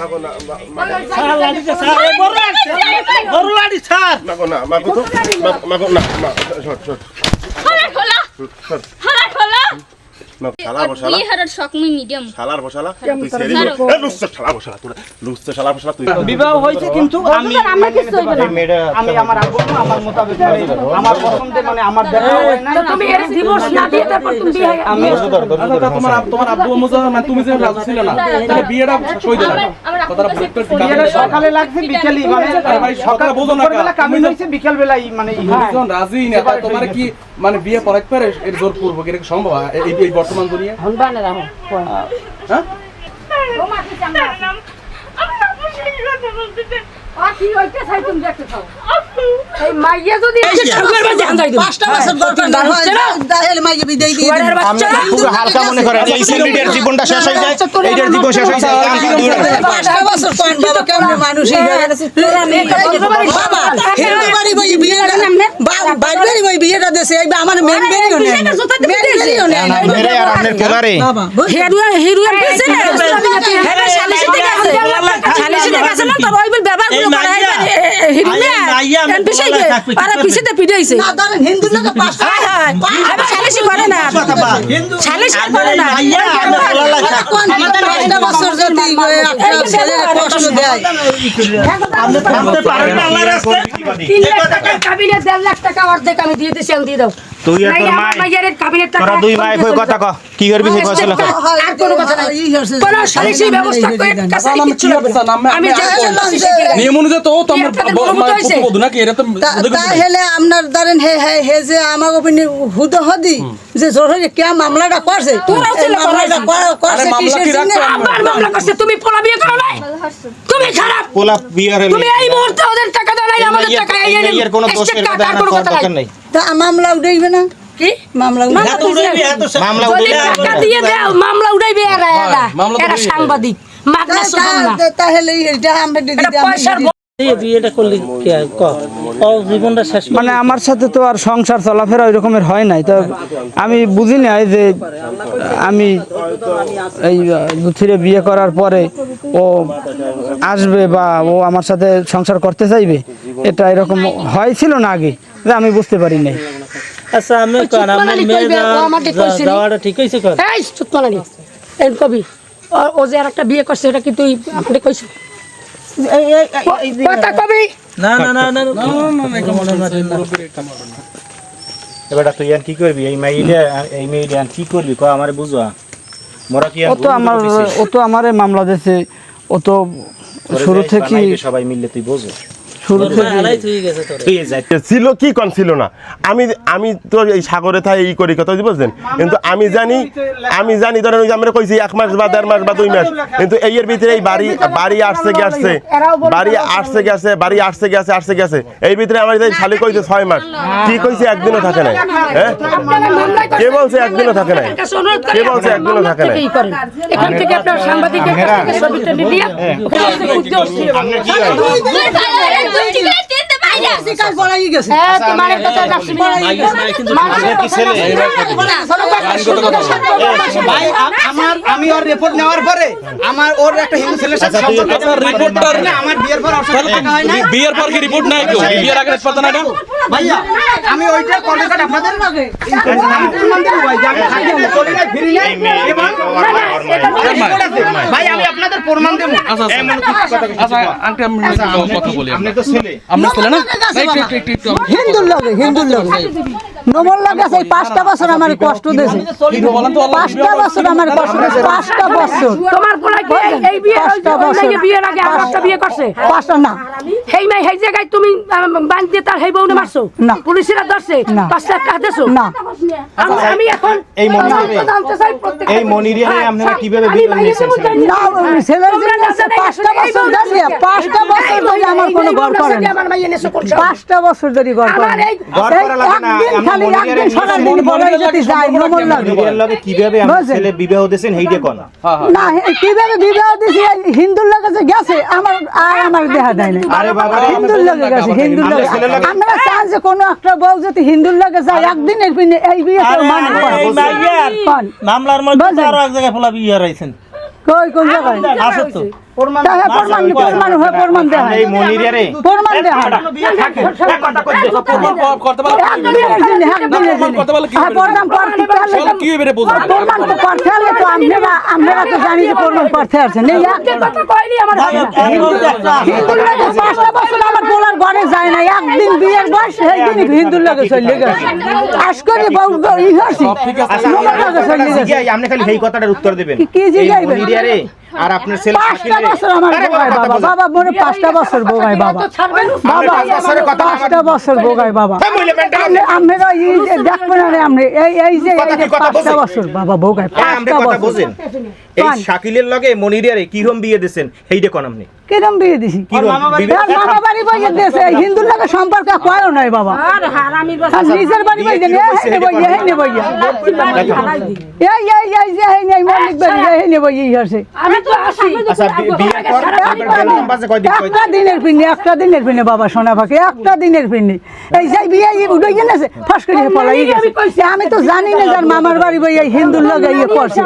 মাগো না মাগো। ছাড় লাঠিটা বড় মাগো না মাগো তো মাগো না মা সর সর খোলা খোলা। মা শালা বসালা বিয়ে হারার শখ মুই মিডিয়াম। শালার বসালা তুই ছেড়ে এ লুচ্চা শালা বসালা তোরা লুচ্চা শালা বসালা তুই বিবাহ হয়েছে কিন্তু আমি আমি আমার আব্বু আমার মোতাবেক মানে আমার পছন্দে মানে আমার দেখা হয় নাই। তুমি এর ডিভোর্স না দিয়ে তারপর তুমি বিয়ে আমি আচ্ছা, তোমার আব- তোমার আব্বু আম্মু মানে তুমি যে রাজি ছিল না তাহলে বিয়েটা সই দিলে। কথাটা বিয়েটা সকালে লাগছে বিকেলই মানে আরে ভাই, সকালে বোঝো না কামিন তুমি বিকেল বেলায় মানে হয়। রাজি না তা তোমার কি মানে বিয়ে পড়াইতে পারে এর জোর পূর্বক এটা কি সম্ভব? এই এই বর্তমান দুনিয়া? হ্যাঁ? হয় না, হালকা মনে করেন এই জীবনটা শেষ হয়ে যায় এইটার জীবন শেষ হয়ে যায় মানুষ এই হয়ে গেছে। বাবা, হিন্দু বাড়ি বই বিয়েটা দেশে এই আমার মেন বেরিও নেই মেন বেরিও নেই মেরে আর আপনার কোলারে হেরুয়া হেরুয়া পেছে না হেরা শালিশি থেকে আছে। শালিশি থেকে আছে না তো ওই ব্যবহার করে করা মাইয়া, হেরু না এই মাইয়া আমি পিছে পারা পিছে পিড়াইছে না ধরেন হিন্দু লোকে পাঁচটা হায় হায় আমি শালিশি করে না শালিশি করে না মাইয়া, আমি বলা লাগা। কোন পাঁচটা বছর যদি একটা ছেলের কষ্ট দেয় আপনি পারেন না আল্লাহর রাস্তায়? তিন লাখ টাকা অর্ধেক আমি দিয়ে দিছি আমি দিয়ে দাও তুই আর তোর মাইয়ার তোরা দুই মাই কই কথা। ক কি করবি সেই কথা আর কোনো কথা নাই। কোন সালিসি ব্যবস্থা কই? কাছে কি আমি। নিয়ম অনুযায়ী তো তো আমার বলব মানে তো এটা। তাহলে আপনার ধরেন হে হে হে যে ওখানে হুদ হদি যে জোর কে মামলাটা করছে মামলাটা মামলা কিসের জন্য? আবার মামলা করছে। তুমি পোলা বিয়ে করো নাই? তুমি খারাপ? পোলা বিয়ে হলে তুমি এই মুহূর্তে ওদের টাকা দাও নাই আমাদের টাকা এই মেয়ের কোনো দোষের কথা নেই। তা মামলা উঠাইবে না? কি? মামলা উঠাইবে এত উড়াইবি, এত সা- মামলা যদি টাকা দিয়ে দাও মামলা উঠাইবে এরা এরা। এরা সাংবাদিক। মাগনা তা- সুগম না তাহলে এটা আমরা দিদি মানে আমার সাথে তো আর সংসার চলাফেরা ওই রকমের হয় নাই তো আমি বুঝি নাই যে আমি এই দুথিরে বিয়ে করার পরে ও আসবে বা ও আমার সাথে সংসার করতে চাইবে এটা এরকম হয়েছিল না আগে যে আমি বুঝতে পারি নাই। আচ্ছা আমি ও ঠিক হয়েছে কবি যে আর একটা বিয়ে করছে এটা কি তুই আপনি কইছ কথা কবি না না না। না না এবারটা তুই আর কি করবি? এই মেইলে এই মেইলে আর কি করবি? ক আমারে বুঝা মোরা কি ও তো আমার ও তো আমারে মামলা দিয়েছে ও তো শুরু থেকে সবাই মিললে তুই বোঝো। শুরু থেকে ছিল কি কোন? ছিল না। আমি আমি তো এই সাগরে থাই এই করি কথা বুঝলেন কিন্তু আমি জানি আমি জানি ধরেন ওই যে আমরা কইছি এক মাস বা দেড় মাস বা দুই মাস কিন্তু এই এর ভিতরে এই বাড়ি বাড়ি আসছে গেছে বাড়ি আসছে গেছে বাড়ি আসছে গেছে আসছে? গেছে এই ভিতরে আমার এই শালি কইছে ছয় মাস। কি কইছে? একদিনও থাকে নাই। হ্যাঁ? কে বলছে একদিনও থাকে নাই? কে বলছে একদিনও থাকে নাই? এখান থেকে আপনার সাংবাদিকের কাছ থেকে ছবিটা নিয়ে 人間って আমি ওর রিপোর্ট নেওয়ার পরে আমার ওর একটা হিন্দু ছেলের সাথে সম্পর্ক আচ্ছা, রিপোর্টটার আমার বিয়ের পর হয় বিয়ের পর কি রিপোর্ট নাই কেউ বিয়ের আগে পাতা না ভাইয়া আমি ওইটা আপনাদের লাগে ভাই আমি আপনাদের প্রমাণ দেবো। আচ্ছা আচ্ছা। আচ্ছা আন্টি আমি কথা বলি। আপনি তো ছেলে। আপনার ছেলে না? হিন্দুর লগে হিন্দুর লগে পাঁচটা বছর আমার কষ্ট দিয়েছে একটু বলেন পাঁচটা বছর আমার কষ্ট দিয়েছে পাঁচটা বছর। তোমার পোলা কি এই- এই বিয়ে পাঁচটা বছর। নাকি আগে আর একটা বিয়ে করছে? পাঁচটা না। হেই মাই হেই জায়গায় তুমি বান দিয়ে তার হেই বউনে মারছো? না। পুলিশেরা ধরছে? না। টাকা দিছো না। আমি আমি এখন এই মনিরে- তদন্ত জানতে চাই প্রত্যেকটা এই মনিরে হ্যাঁ, আপনারা কীভাবে বিয়ে নিয়েছেন না। ছেলের জন্য পাঁচটা বছর ধরে পাঁচটা বছর ধরে আমার কোনো ঘর করে না। পাঁচটা বছর ধরে ঘর করে না। ঘর করা লাগে না, একদিন আমরা খালি একদিন সারাদিন বড় যদি যায় নমর লাগে লগে কীভাবে আমার ছেলে বিবাহ দিয়েছেন হেইডে কোন না কীভাবে বিবাহ দিছি হিন্দুর লগে গেছে আমার আর আমার দেখা দেয় না আরে বাবা হিন্দুর লগে গেছে হিন্দুর লগে আমরা চান যে কোনো একটা বউ যদি হিন্দুর লগে যায় একদিনের পিনে এই বিয়ে কেউ মানে? মামলার মধ্যে? আরও এক জায়গায় ফোলা বিয়ে হারাইছেন কই কোন জায়গায় আছে তো প্রমাণ প্রমাণ হয় প্রমাণ দেয় এই মনিরিয়ারে প্রমাণ দেয় প্রমাণ করতে পারলে কি হইবে? একদিনের জন্য একদিনের প্রমাণ করতে পারলে কি জন্য প্রমাণ করতে পারলে কি হইবে রে বুঝব? প্রমাণ তো করতে হলে তো আপনারা আপনারা তো জানি যে প্রমাণ করতে আছেন এই হিন্দুর লাগে পাঁচটা বছর আমার পোলার ঘরে যায় না একদিন বিয়ের বয়স সেই দিনই হিন্দুর লাগে চলে গেছে। আজ বউ ই হয়েছি আচ্ছা আপনি খালি সেই কথাটার উত্তর দেবেন। কি- এই? আর আপনার ছেলে পাঁচটা বছর আমার বোগায় বাবা বাবা মনে পাঁচটা বছর বোগায় বাবা আমার- পাঁচটা বছর বোগায় বাবা। হ্যাঁ, আপনি- এই যে দেখবেন না রে আপনি এই এই যে পাঁচটা বছর বাবা বোগায় হ্যাঁ, পাঁচটা বছর। এই শাকিলের লগে মনিরিয়ারে কিরম বিয়ে দিছেন? সেইটা কোন আপনি? কিরম বিয়ে দিছি? মামা বাড়ি বইয়ে দিয়েছে হিন্দুর লাগে সম্পর্ক কয়ও নাই বাবা। আর নিজের বাড়ি বইয়ে দেন এই নেব এই নেব এই এই এই যে এই নেই বাড়ি এই নেব এই আছে আচ্ছা একটা দিনের একটা দিনের বাবা সোনা পাখি একটা দিনের এই যাই বিয়ে উঠে গেছে ফাঁস করে পলাই গেছে। আমি তো জানি না যার মামার বাড়ি বই এই হিন্দুর লগে ইয়ে করছে।